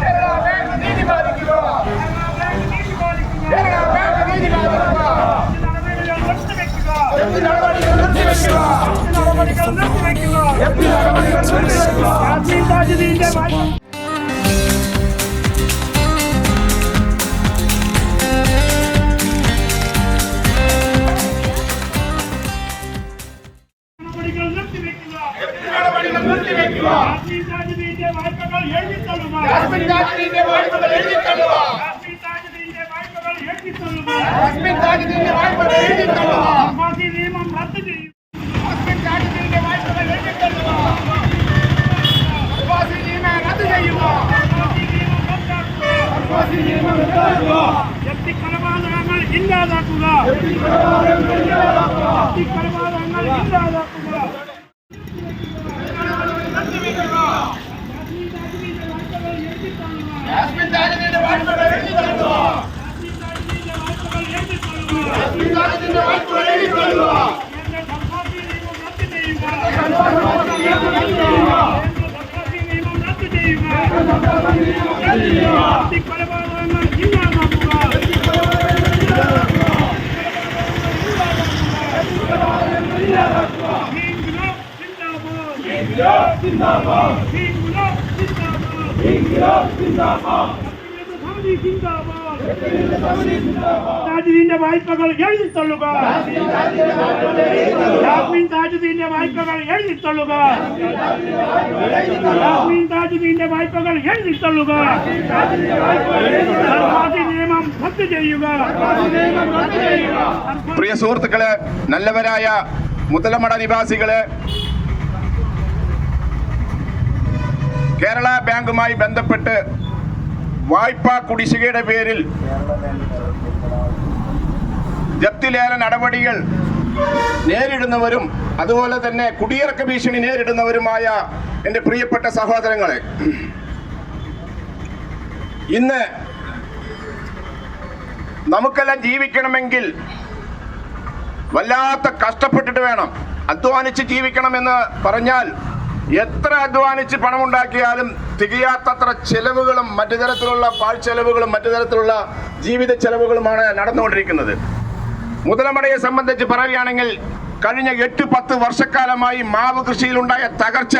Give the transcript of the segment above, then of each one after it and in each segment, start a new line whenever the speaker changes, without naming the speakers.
Kerala bank നീതി പാലിക്കുക. യാസീൻ താജുദ്ദീന്റെ വായ്പകൾ എഴുതിത്തള്ളുക. യാസീൻ താജുദ്ദീന്റെ വായ്പകൾ എഴുതിത്തള്ളുക. ഫാസി നിയമം റദ്ദ് ചെയ്യും ഫാസി നിയമം റദ്ദാക്കുക. ജപ്തി കൊലപാതകങ്ങൾ ഇല്ലാതാക്കുക ജപ്തി കൊലപാതകങ്ങൾ ഇല്ലാതാക്കുക കൊലപാതകങ്ങൾ താജുദ്ദീന്റെ വായ്പകൾ എഴുതിത്തള്ളുക യാസ്മീൻ താജുദ്ദീന്റെ വായ്പകൾ എഴുതിത്തള്ളുക യാസ്മീൻ താജുദ്ദീന്റെ വായ്പകൾ എഴുതിത്തള്ളുക സർഫാസി നിയമം റദ്ദ് ചെയ്യുക.
പ്രിയ സുഹൃത്തുക്കളെ നല്ലവരായ മുതലമട നിവാസികളെ കേരള ബാങ്കുമായി ബന്ധപ്പെട്ട് വായ്പാ കുടിശ്ശികയുടെ പേരിൽ ജപ്തി ലേല നടപടികൾ നേരിടുന്നവരും അതുപോലെ തന്നെ കുടിയിറക്ക ഭീഷണി നേരിടുന്നവരുമായ എന്റെ പ്രിയപ്പെട്ട സഹോദരങ്ങളെ ഇന്ന് നമുക്കെല്ലാം ജീവിക്കണമെങ്കിൽ വല്ലാത്ത കഷ്ടപ്പെട്ടിട്ട് വേണം അധ്വാനിച്ച് ജീവിക്കണമെന്ന് പറഞ്ഞാൽ എത്ര അധ്വാനിച്ച് പണമുണ്ടാക്കിയാലും തികയാത്തത്ര ചെലവുകളും മറ്റു തരത്തിലുള്ള പാഴ്ചെലവുകളും മറ്റു തരത്തിലുള്ള ജീവിത ചെലവുകളുമാണ് നടന്നുകൊണ്ടിരിക്കുന്നത്. മുതലമടയെ സംബന്ധിച്ച് പറയുകയാണെങ്കിൽ കഴിഞ്ഞ എട്ട് പത്ത് വർഷക്കാലമായി മാവ് കൃഷിയിലുണ്ടായ തകർച്ച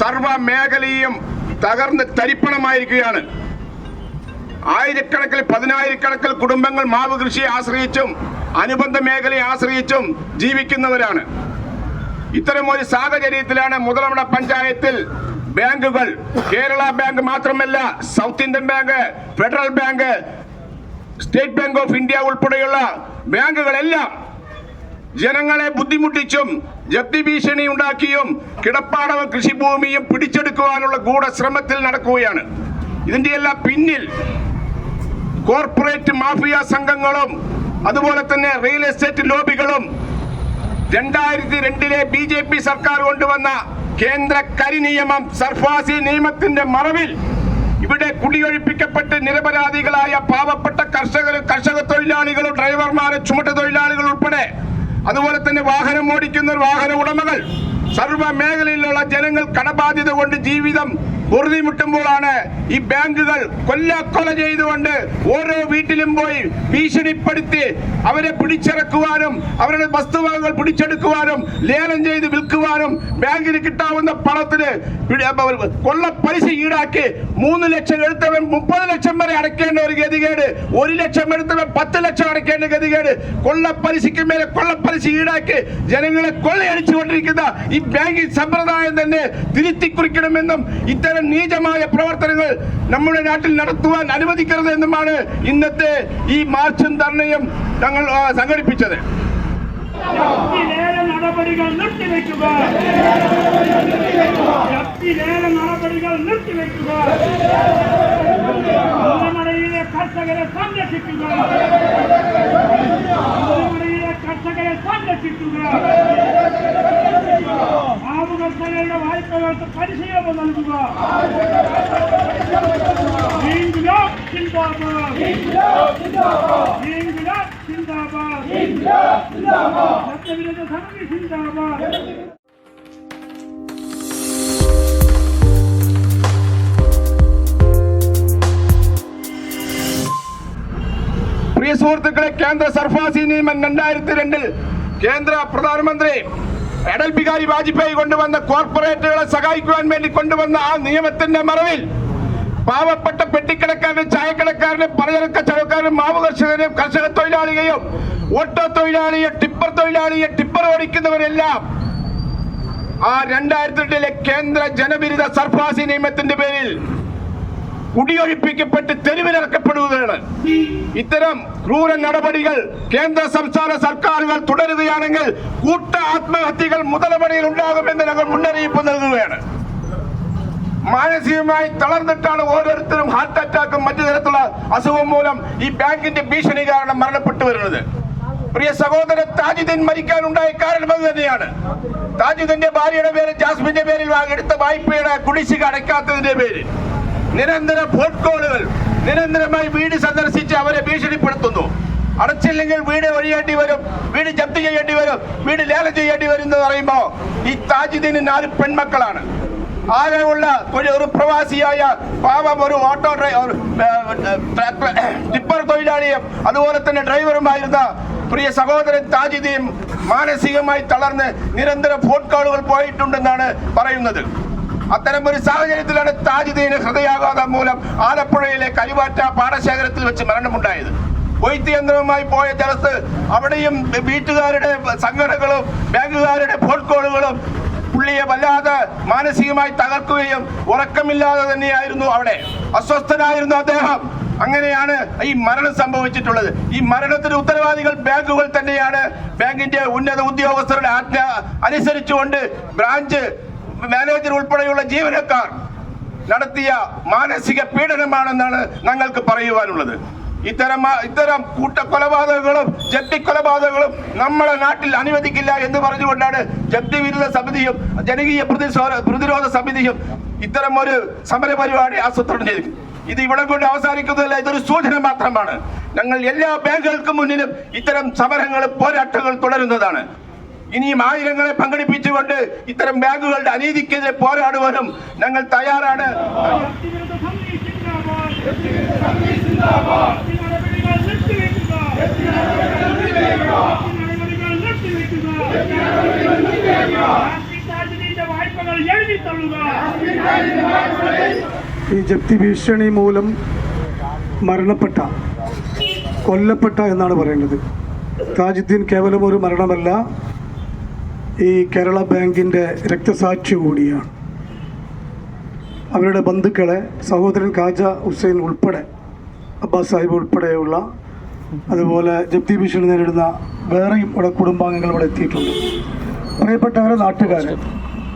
സർവ മേഖലയും തകർന്ന് തരിപ്പണമായിരിക്കുകയാണ്. ആയിരക്കണക്കിൽ പതിനായിരക്കണക്കിൽ കുടുംബങ്ങൾ മാവ് കൃഷിയെ ആശ്രയിച്ചും അനുബന്ധ മേഖലയെ ആശ്രയിച്ചും ജീവിക്കുന്നവരാണ്. ഇത്തരം ഒരു സാഹചര്യത്തിലാണ് മുതലമട പഞ്ചായത്തിൽ ബാങ്കുകൾ. കേരള ബാങ്ക് മാത്രമല്ല south Indian bank federal bank state bank of India ഉൾപ്പെടെയുള്ള ബാങ്കുകളെല്ലാം ജനങ്ങളെ ബുദ്ധിമുട്ടിച്ചും ജപ്തി ഭീഷണി ഉണ്ടാക്കിയും കിടപ്പാടവും കൃഷിഭൂമിയും പിടിച്ചെടുക്കുവാനുള്ള ഗൂഢശ്രമത്തിൽ നടക്കുകയാണ്. ഇതിന്റെ എല്ലാം പിന്നിൽ കോർപ്പറേറ്റ് മാഫിയ സംഘങ്ങളും അതുപോലെ തന്നെ റിയൽ എസ്റ്റേറ്റ് ലോബികളും രണ്ടായിരത്തി രണ്ടിലെ ബി ജെ പി സർക്കാർ കൊണ്ടുവന്ന കേന്ദ്ര കരിനിയമം സർഫാസി നിയമത്തിന്റെ മറവിൽ ഇവിടെ കുടിയൊഴിപ്പിക്കപ്പെട്ട് നിരപരാധികളായ പാവപ്പെട്ട കർഷകരും കർഷക തൊഴിലാളികളും ഡ്രൈവർമാരും ചുമട്ട് തൊഴിലാളികൾ ഉൾപ്പെടെ അതുപോലെ തന്നെ വാഹനം ഓടിക്കുന്ന വാഹന ഉടമകൾ സർവ മേഖലയിലുള്ള ജനങ്ങൾ കടബാധ്യത കൊണ്ട് ജീവിതം പൊറുതിമുട്ടുമ്പോഴാണ് ഈ ബാങ്കുകൾ കൊല്ലാക്കൊല ചെയ്തുകൊണ്ട് ഓരോ വീട്ടിലും പോയി ഭീഷണിപ്പെടുത്തി അവരെ പിടിച്ചിറക്കുവാനും അവരുടെ വസ്തുവകകൾ പിടിച്ചെടുക്കുവാനും ലേലം ചെയ്ത് വിൽക്കുവാനും ബാങ്കിന് കിട്ടാവുന്ന പണത്തിന് കൊള്ള പലിശ ഈടാക്കി മൂന്ന് ലക്ഷം എടുത്തവൻ മുപ്പത് ലക്ഷം വരെ അടയ്ക്കേണ്ട ഒരു ഗതികേട് ഒരു ലക്ഷം എടുത്തവൻ പത്ത് ലക്ഷം അടയ്ക്കേണ്ട ഗതികേട്. കൊള്ള പലിശയ്ക്ക് മേലെ കൊള്ളപ്പലിശ ഈടാക്കി ജനങ്ങളെ കൊള്ളയടിച്ചുകൊണ്ടിരിക്കുന്ന ഈ ബാങ്കിംഗ് സമ്പ്രദായം തന്നെ തിരുത്തി കുറിക്കണമെന്നും ഇത്തരം നീചമായ പ്രവർത്തനങ്ങൾ നമ്മുടെ നാട്ടിൽ നടത്തുവാൻ അനുവദിക്കരുത് എന്നുമാണ് ഇന്നത്തെ ഈ മാർച്ചും ധർണയും ഞങ്ങൾ സംഘടിപ്പിച്ചത്.
നടപടികൾ നിർത്തിവെക്കുക. നടപടികൾ നിർത്തിവെക്കുക. കർഷകരെ സംരക്ഷിക്കുക. കർഷകരെ സംരക്ഷിക്കുക ആവു കർഷകരുടെ വായ്പകൾക്ക് പരിശീലനം നൽകുക സത്യവിരുദ്ധ സമിതി സിന്ദാബാദ്
സുഹൃത്തുക്കളെ കേന്ദ്ര സർഫാസി നിയമം രണ്ടായിരത്തി രണ്ടിൽ കേന്ദ്ര പ്രധാനമന്ത്രി അടൽ ബിഹാരി വാജ്പേയി കൊണ്ടുവന്ന കോർപ്പറേറ്റുകളെ സഹായിക്കുവാൻ വേണ്ടി കൊണ്ടുവന്ന ആ നിയമത്തിന്റെ മറവിൽ പാവപ്പെട്ട പെട്ടിക്കടക്കാരനും ചായക്കടക്കാരനും പലചരക്ക് കച്ചവടക്കാരനും മാവ് കർഷകനും കർഷക തൊഴിലാളിയെയും ഓട്ടോ തൊഴിലാളിയെ ടിപ്പർ തൊഴിലാളിയെ ടിപ്പർ ഓടിക്കുന്നവരെല്ലാം ആ രണ്ടായിരത്തി രണ്ടിലെ കേന്ദ്ര ജനവിരുദ്ധ സർഫാസി നിയമത്തിന്റെ പേരിൽ കുടിയൊഴിപ്പിക്കപ്പെട്ട് തെരുവിലിറക്കപ്പെടുകയാണ്. ഇത്തരം ക്രൂര നടപടികൾ കേന്ദ്ര സംസ്ഥാന സർക്കാരുകൾ തുടരുകയാണെങ്കിൽ കൂട്ട ആത്മഹത്യകൾ മുതലമണിയിൽ ഉണ്ടാകുമെന്ന് ഞങ്ങൾ മുന്നറിയിപ്പ് നൽകുകയാണ്. മാനസികമായി തളർന്നിട്ടാണ് ഓരോരുത്തരും ഹാർട്ട് അറ്റാക്കും മറ്റു തരത്തിലുള്ള അസുഖം മൂലം ഈ ബാങ്കിന്റെ ഭീഷണി കാരണം മരണപ്പെട്ടു വരുന്നത്. പ്രിയ സഹോദരൻ താജുദ്ദീൻ മരിക്കാനുണ്ടായ കാരണം അത് തന്നെയാണ്. താജുദ്ദീന്റെ ഭാര്യയുടെ പേര് ജാസ്മിന്റെ പേരിൽ എടുത്ത വായ്പയുടെ കുടിശ്ശിക അടയ്ക്കാത്തതിന്റെ പേരിൽ നിരന്തര ഫോൺ കോളുകൾ നിരന്തരമായി വീട് സന്ദർശിച്ച് അവരെ ഭീഷണിപ്പെടുത്തുന്നു. അടച്ചില്ലെങ്കിൽ വീട് ഒഴിയേണ്ടി വരും വീട് ജപ്തി ചെയ്യേണ്ടി വരും വീട് ലേലം ചെയ്യേണ്ടി വരും എന്ന് പറയുമ്പോൾ ഈ താജുദ്ദീന് നാല് പെൺമക്കളാണ്. ആകെയുള്ള ഒരു ഒരു പ്രവാസിയായ പാവം ഒരു ഓട്ടോ ടിപ്പർ തൊഴിലാളിയും അതുപോലെ തന്നെ ഡ്രൈവറുമായിരുന്ന പ്രിയ സഹോദരൻ താജിദീൻ മാനസികമായി തളർന്ന് നിരന്തരം ഫോൺ കോളുകൾ പോയിട്ടുണ്ടെന്നാണ് പറയുന്നത്. അത്തരം ഒരു സാഹചര്യത്തിലാണ് താജുദ്ദീന് ഹൃദയാഘാതം മൂലം ആലപ്പുഴയിലെ കരുവാറ്റ പാടശേഖരത്തിൽ വെച്ച് മരണമുണ്ടായത്. കൊയ്ത്ത് പോയ ജലസ് അവിടെയും വീട്ടുകാരുടെ സംഘടനകളും ബാങ്കുകാരുടെ ഫോൺ കോളുകളും പുള്ളിയെ വല്ലാതെ മാനസികമായി തകർക്കുകയും ഉറക്കമില്ലാതെ തന്നെയായിരുന്നു അവിടെ. അസ്വസ്ഥനായിരുന്നു അദ്ദേഹം. അങ്ങനെയാണ് ഈ മരണം സംഭവിച്ചിട്ടുള്ളത്. ഈ മരണത്തിന് ഉത്തരവാദികൾ ബാങ്കുകൾ തന്നെയാണ്. ബാങ്കിന്റെ ഉന്നത ഉദ്യോഗസ്ഥരുടെ ആജ്ഞ അനുസരിച്ചുകൊണ്ട് ബ്രാഞ്ച് മാനേജർ ഉൾപ്പെടെയുള്ള ജീവനക്കാർ നടത്തിയ മാനസിക പീഡനമാണെന്നാണ് ഞങ്ങൾക്ക് പറയുവാനുള്ളത്. ഇത്തരം ഇത്തരം കൂട്ടക്കൊലപാതകങ്ങളും ജപ്തി കൊലപാതകങ്ങളും നമ്മുടെ നാട്ടിൽ അനുവദിക്കില്ല എന്ന് പറഞ്ഞുകൊണ്ടാണ് ജപ്തി വിരുദ്ധ സമിതിയും ജനകീയ പ്രതിരോധ സമിതിയും ഇത്തരം ഒരു സമരപരിപാടി ആസൂത്രണം ചെയ്തു. ഇത് ഇവിടെ കൊണ്ട് അവസാനിക്കുന്നതല്ല ഇതൊരു സൂചന മാത്രമാണ്. ഞങ്ങൾ എല്ലാ ബാങ്കുകൾക്കും മുന്നിലും ഇത്തരം സമരങ്ങളും പോരാട്ടങ്ങൾ തുടരുന്നതാണ്. ഇനിയും ആയിരങ്ങളെ പങ്കെടുപ്പിച്ചുകൊണ്ട് ഇത്തരം ബാങ്കുകളുടെ അനീതിക്കെതിരെ പോരാടുവാനും ഞങ്ങൾ തയ്യാറാണ്.
ഈ ജപ്തി ഭീഷണി മൂലം മരണപ്പെട്ട കൊല്ലപ്പെട്ട എന്നാണ് പറയുന്നത്. താജുദ്ദീൻ കേവലം ഒരു മരണമല്ല ഈ കേരള ബാങ്കിന്റെ രക്തസാക്ഷി കൂടിയാണ്. അവരുടെ ബന്ധുക്കളെ സഹോദരൻ കാജ ഹുസൈൻ ഉൾപ്പെടെ അബ്ബാസ് സാഹിബ് ഉൾപ്പെടെയുള്ള അതുപോലെ ജപ്തി ഭീഷണി നേരിടുന്ന വേറെയും ഇവിടെ കുടുംബാംഗങ്ങൾ ഇവിടെ എത്തിയിട്ടുണ്ട്. പ്രിയപ്പെട്ടവരെ നാട്ടുകാർ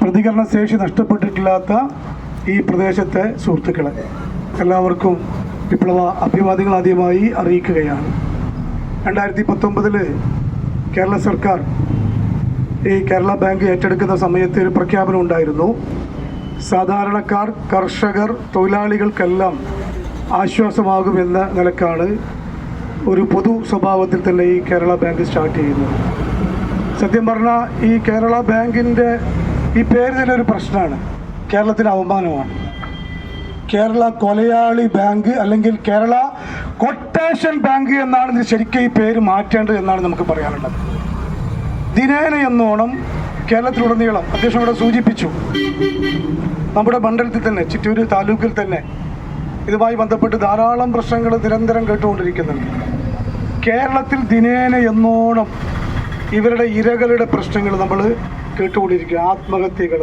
പ്രതികരണ ശേഷി നഷ്ടപ്പെട്ടിട്ടില്ലാത്ത ഈ പ്രദേശത്തെ സുഹൃത്തുക്കളെ എല്ലാവർക്കും വിപ്ലവ അഭിവാദ്യങ്ങൾ ആദ്യമായി അറിയിക്കുകയാണ്. രണ്ടായിരത്തി പത്തൊമ്പതിൽ കേരള സർക്കാർ ഈ കേരള ബാങ്ക് ഏറ്റെടുക്കുന്ന സമയത്ത് ഒരു പ്രഖ്യാപനം ഉണ്ടായിരുന്നു. സാധാരണക്കാർ കർഷകർ തൊഴിലാളികൾക്കെല്ലാം ആശ്വാസമാകുമെന്ന നിലക്കാണ് ഒരു പൊതു സ്വഭാവത്തിൽ തന്നെ ഈ കേരള ബാങ്ക് സ്റ്റാർട്ട് ചെയ്യുന്നത്. സത്യം പറഞ്ഞാൽ ഈ കേരള ബാങ്കിന്റെ ഈ പേര് തന്നെ ഒരു പ്രശ്നമാണ്. കേരളത്തിന് അവമാനമാണ്. കേരള കൊലയാളി ബാങ്ക് അല്ലെങ്കിൽ കേരള കൊട്ടേഷൻ ബാങ്ക് എന്നാണ് ഇത് ശരിക്കും ഈ പേര് മാറ്റേണ്ടത് എന്നാണ് നമുക്ക് പറയാനുള്ളത്. ദിനേന എന്നോണം കേരളത്തിലുടനീളം അധ്യക്ഷൻ ഇവിടെ സൂചിപ്പിച്ചു. നമ്മുടെ മണ്ഡലത്തിൽ തന്നെ ചിറ്റൂർ താലൂക്കിൽ തന്നെ ഇതുമായി ബന്ധപ്പെട്ട് ധാരാളം പ്രശ്നങ്ങൾ നിരന്തരം കേട്ടുകൊണ്ടിരിക്കുന്നുണ്ട്. കേരളത്തിൽ ദിനേന എന്നോണം ഇവരുടെ ഇരകളുടെ പ്രശ്നങ്ങൾ നമ്മൾ കേട്ടുകൊണ്ടിരിക്കുക ആത്മഹത്യകൾ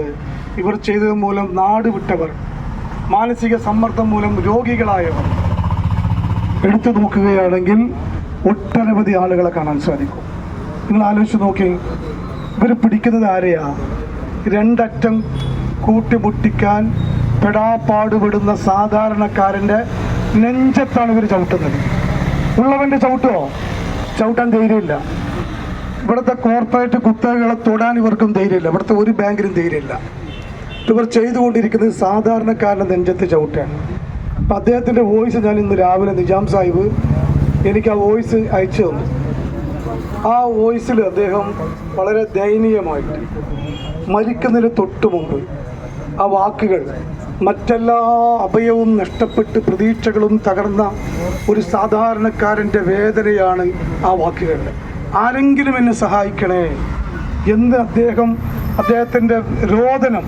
ഇവർ ചെയ്തത് മൂലം നാട് വിട്ടവർ മാനസിക സമ്മർദ്ദം മൂലം രോഗികളായവർ. എടുത്തു നോക്കുകയാണെങ്കിൽ ഒട്ടനവധി ആളുകളെ കാണാൻ സാധിക്കും. നിങ്ങൾ ആലോചിച്ച് നോക്കി. ഇവർ പിടിക്കുന്നത് ആരെയാ? രണ്ടറ്റം കൂട്ടിമുട്ടിക്കാൻ പെടാപ്പാടുപെടുന്ന സാധാരണക്കാരന്റെ നെഞ്ചത്താണ് ഇവർ ചവിട്ടുന്നത്. ഉള്ളവന്റെ ചവിട്ടോ? ചവിട്ടാൻ ധൈര്യമില്ല. ഇവിടുത്തെ കോർപ്പറേറ്റ് കുത്തകകളെ തൊടാൻ ഇവർക്കും ധൈര്യമില്ല. ഇവിടുത്തെ ഒരു ബാങ്കിനും ധൈര്യമില്ല. ഇവർ ചെയ്തുകൊണ്ടിരിക്കുന്നത് സാധാരണക്കാരന്റെ നെഞ്ചത്ത് ചവിട്ടാണ്. അപ്പം അദ്ദേഹത്തിന്റെ വോയിസ് ഞാൻ ഇന്ന് രാവിലെ നിജാം സാഹിബ് എനിക്ക് ആ വോയിസ് അയച്ചു തന്നു. ആ വോയിസിൽ അദ്ദേഹം വളരെ ദയനീയമായിട്ട് മരിക്കുന്നതിന് തൊട്ടു മുമ്പ് ആ വാക്കുകൾ മറ്റെല്ലാ അഭയവും നഷ്ടപ്പെട്ട് പ്രതീക്ഷകളും തകർന്ന ഒരു സാധാരണക്കാരന്റെ വേദനയാണ് ആ വാക്കുകൾ. ആരെങ്കിലും എന്നെ സഹായിക്കണേ എന്ന് അദ്ദേഹം അദ്ദേഹത്തിന്റെ രോദനം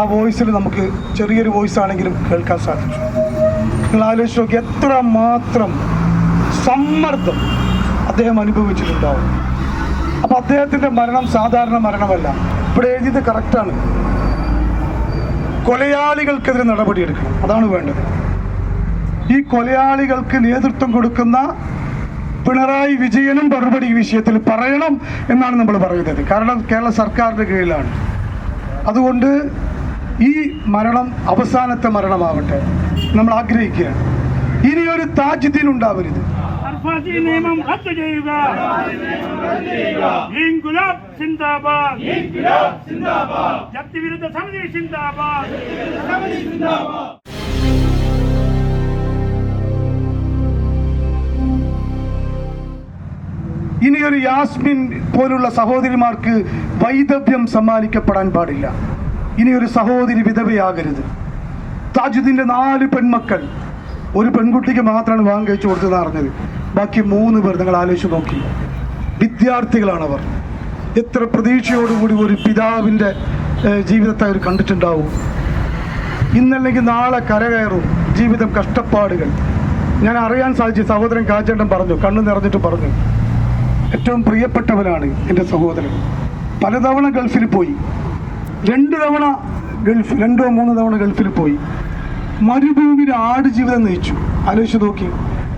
ആ വോയിസിൽ നമുക്ക് ചെറിയൊരു വോയിസ് ആണെങ്കിലും കേൾക്കാൻ സാധിച്ചു. നിങ്ങൾ ആലോചിച്ച് നോക്കി എത്ര മാത്രം സമ്മർദ്ദം അദ്ദേഹം അനുഭവിച്ചിട്ടുണ്ടാവും. അപ്പൊ അദ്ദേഹത്തിന്റെ മരണം സാധാരണ മരണമല്ല. ഇവിടെ എഴുതിയത് കറക്റ്റാണ് കൊലയാളികൾക്കെതിരെ നടപടിയെടുക്കണം. അതാണ് വേണ്ടത്. ഈ കൊലയാളികൾക്ക് നേതൃത്വം കൊടുക്കുന്ന പിണറായി വിജയനും മറുപടി വിഷയത്തിൽ പറയണം എന്നാണ് നമ്മൾ പറയുന്നത്. കാരണം കേരള സർക്കാരിന്റെ കീഴിലാണ്. അതുകൊണ്ട് ഈ മരണം അവസാനത്തെ മരണമാവട്ടെ. നമ്മൾ ആഗ്രഹിക്കുകയാണ്. ഇനിയൊരു താജ്ദീൻ ഉണ്ടാവരുത്.
സർഫാസി നിയമം റദ്ദു ചെയ്യുക. ഇൻകുലാബ് സിന്ദാബാദ്. ജപ്തി വിരുദ്ധ സമിതി സിന്ദാബാദ്.
ഇനിയൊരു യാസ്മിൻ പോലുള്ള സഹോദരിമാർക്ക് വൈദവ്യം സമ്മാനിക്കപ്പെടാൻ പാടില്ല. ഇനിയൊരു സഹോദരി വിധവയാകരുത്. താജുദ്ദീന്റെ നാല് പെൺമക്കൾ ഒരു പെൺകുട്ടിക്ക് മാത്രമാണ് വാങ്ങിച്ചു കൊടുത്തതെന്ന് അറിഞ്ഞത്. ബാക്കി മൂന്ന് പേർ നിങ്ങൾ ആലോചിച്ച് നോക്കി. വിദ്യാർത്ഥികളാണ് അവർ എത്ര പ്രതീക്ഷയോടുകൂടി ഒരു പിതാവിന്റെ ജീവിതത്തെ അവർ കണ്ടിട്ടുണ്ടാവും. ഇന്നല്ലെങ്കിൽ നാളെ കരകയറും ജീവിതം കഷ്ടപ്പാടുകൾ. ഞാൻ അറിയാൻ സാധിച്ചു സഹോദരൻ കാച്ചേട്ടൻ പറഞ്ഞു കണ്ണു നിറഞ്ഞിട്ട് പറഞ്ഞു ഏറ്റവും പ്രിയപ്പെട്ടവനാണ് എന്റെ സഹോദരൻ. പലതവണ ഗൾഫിൽ പോയി. രണ്ട് തവണ ഗൾഫ് രണ്ടോ മൂന്നോ തവണ ഗൾഫിൽ പോയി. മരുഭൂമിയിൽ ആട് ജീവിതം നയിച്ചു. ആലോചിച്ച് നോക്കി.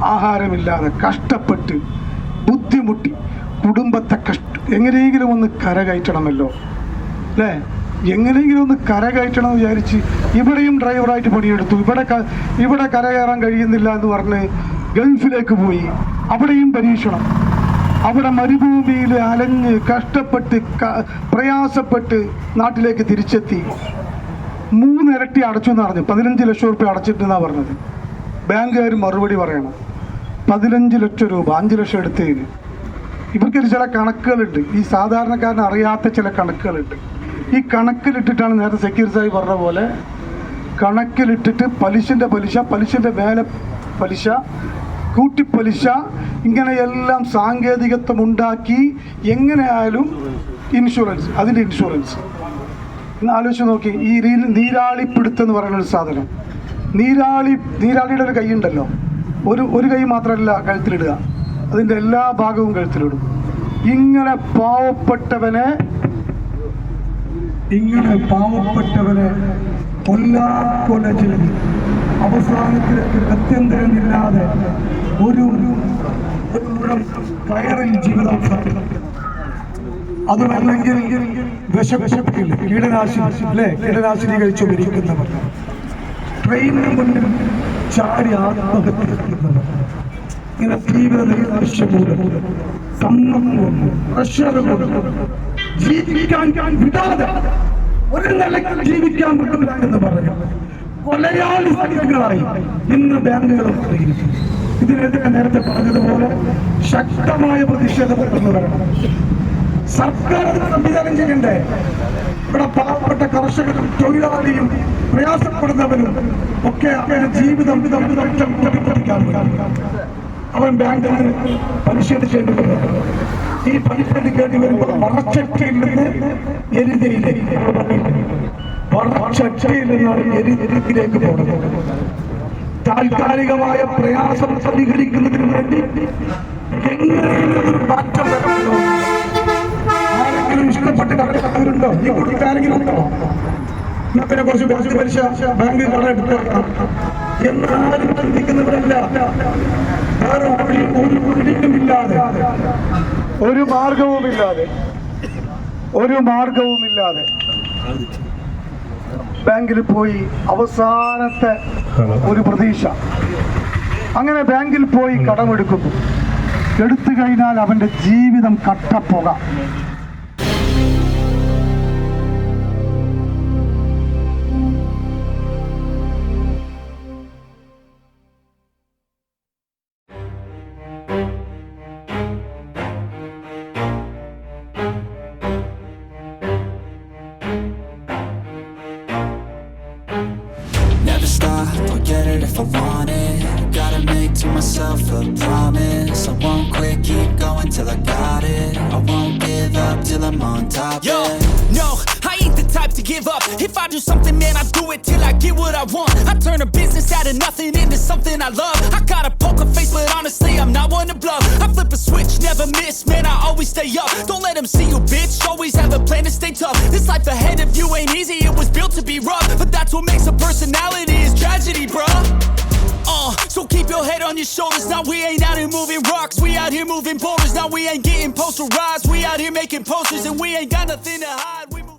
ആഹാരമില്ലാതെ കഷ്ടപ്പെട്ട് ബുദ്ധിമുട്ടി കുടുംബത്തെ കഷ്ട എങ്ങനെയെങ്കിലും ഒന്ന് കരകയറ്റണമല്ലോ അല്ലേ? എങ്ങനെയെങ്കിലും ഒന്ന് കരകയറ്റണം എന്ന് വിചാരിച്ച് ഇവിടെയും ഡ്രൈവറായിട്ട് പണിയെടുത്തു. ഇവിടെ ഇവിടെ കരകയറാൻ കഴിയുന്നില്ല എന്ന് പറഞ്ഞ് ഗൾഫിലേക്ക് പോയി. അവിടെയും പരീക്ഷണം. അവിടെ മരുഭൂമിയിൽ അലഞ്ഞ് കഷ്ടപ്പെട്ട് പ്രയാസപ്പെട്ട് നാട്ടിലേക്ക് തിരിച്ചെത്തി. മൂന്നിരട്ടി അടച്ചു എന്ന് പറഞ്ഞു. പതിനഞ്ച് ലക്ഷം റുപ്യ അടച്ചിട്ടെന്നാണ് പറഞ്ഞത്. ബാങ്കുകാർ മറുപടി പറയണം. പതിനഞ്ച് ലക്ഷം രൂപ അഞ്ച് ലക്ഷം എടുത്തതിന് ഇവർക്കൊരു ചില കണക്കുകളുണ്ട്. ഈ സാധാരണക്കാരന് അറിയാത്ത ചില കണക്കുകളുണ്ട്. ഈ കണക്കിലിട്ടിട്ടാണ് നേരത്തെ സെക്യൂരിറ്റി സാഹിബ് പറഞ്ഞ പോലെ കണക്കിലിട്ടിട്ട് പലിശന്റെ പലിശ പലിശന്റെ മേലെ പലിശ കൂട്ടിപ്പലിശ ഇങ്ങനെയെല്ലാം സാങ്കേതികത്വം ഉണ്ടാക്കി എങ്ങനെയായാലും ഇൻഷുറൻസ് അതിന്റെ ഇൻഷുറൻസ്. ഒന്ന് ആലോചിച്ച് നോക്കി ഈ നീരാളിപ്പിടുത്തം എന്ന് പറയുന്ന ഒരു സാധനം. നീരാളി നീരാളിയുടെ ഒരു കൈയുണ്ടല്ലോ. ഒരു ഒരു കൈ മാത്രമല്ല കഴുത്തിലിടുക. അതിന്റെ എല്ലാ ഭാഗവും കഴുത്തിലിടും. ഇങ്ങനെ പാവപ്പെട്ടവനെ ഇങ്ങനെ പാവപ്പെട്ടവനെ കൊല്ലാക്കൊല ചെയ്ത് അവസാനത്തിൽ ഗത്യന്തരമില്ലാതെ ഒരു കയറിൽ ജീവിതം അതുമല്ലെങ്കിൽ വിഷവിഷപ്പില്ല കീടനാശിനി അല്ലേ? കീടനാശിനി കഴിച്ചു മരിക്കുന്നവർ ട്രെയിനിന് മുന്നിൽ ചാടി ആത്മഹത്യ ചെയ്യുന്നവർ ഇങ്ങനെ തീവ്ര നൈരാശ്യമൂലം സമ്മർദ്ദവും പ്രഷറുകളും ജീവിക്കാൻ ഒരു നിലയ്ക്ക് ജീവിക്കാൻ പറ്റില്ല എന്ന് പറഞ്ഞു കൊലയാളി സംഘങ്ങളായി ഇന്ന് ബാങ്കുകൾ ഇതിനെതിരെ നേരത്തെ പറഞ്ഞതുപോലെ ശക്തമായ പ്രതിഷേധം സർക്കാർ സംവിധാനം ചെയ്യണ്ടേ? ഇവിടെ പാവപ്പെട്ട കർഷകരും തൊഴിലാളിയും പ്രയാസപ്പെടുന്നവരും ഒക്കെ അവരുടെ ജീവിതം അവൻ ബാങ്കിൽ നിന്ന് പ്രതിഷേധിക്കേണ്ടി വരും ഈ പരിശോധിക്കേണ്ടി വരുമ്പോൾ വറച്ചട്ടിയിൽ നിന്ന് എരുതിയിലേക്ക് വറച്ചട്ടിയിൽ നിന്നാണ് എരുതിയിലേക്ക് പോകുന്നത് താൽക്കാലികമായ പ്രയാസം പരിഹരിക്കുന്നതിന് വേണ്ടി എങ്ങനെയെങ്കിലും മാറ്റം വരണമല്ലോ ആരെങ്കിലും ഇഷ്ടപ്പെട്ട് കടക്കാരുണ്ടോ ഈ കുട്ടിക്ക് ആരെങ്കിലും ഉണ്ടോ? പിന്നെ കുറച്ച് ബാങ്ക് പലിശ ബാങ്ക് കട എടുത്ത് വെക്കണം. എന്നാരും ചിന്തിക്കുന്നവരല്ല. വേറെ ഒരു വഴിയുമില്ലാതെ ഒരു മാർഗവുമില്ലാതെ ഒരു മാർഗവുമില്ലാതെ ബാങ്കിൽ പോയി അവസാനത്തെ ഒരു പ്രതീക്ഷ. അങ്ങനെ ബാങ്കിൽ പോയി കടമെടുക്കുന്നു. എടുത്തു കഴിഞ്ഞാൽ അവന്റെ ജീവിതം കട്ടപ്പുക.
Give up. If I do something, man, I do it till I get what I want. I turn a business out of nothing into something I love. I got a poker face, but honestly, I'm not one to bluff. I flip a switch, never miss, man, I always stay up. Don't let them see you, bitch. Always have a plan to stay tough. This life ahead of you ain't easy, it was built to be rough. But that's what makes a personality is tragedy, bruh. Uh, so keep your head on your shoulders. Now we ain't out here moving rocks. We out here moving boulders. Now we ain't getting posterized. We out here making posters and we ain't got nothing to hide. We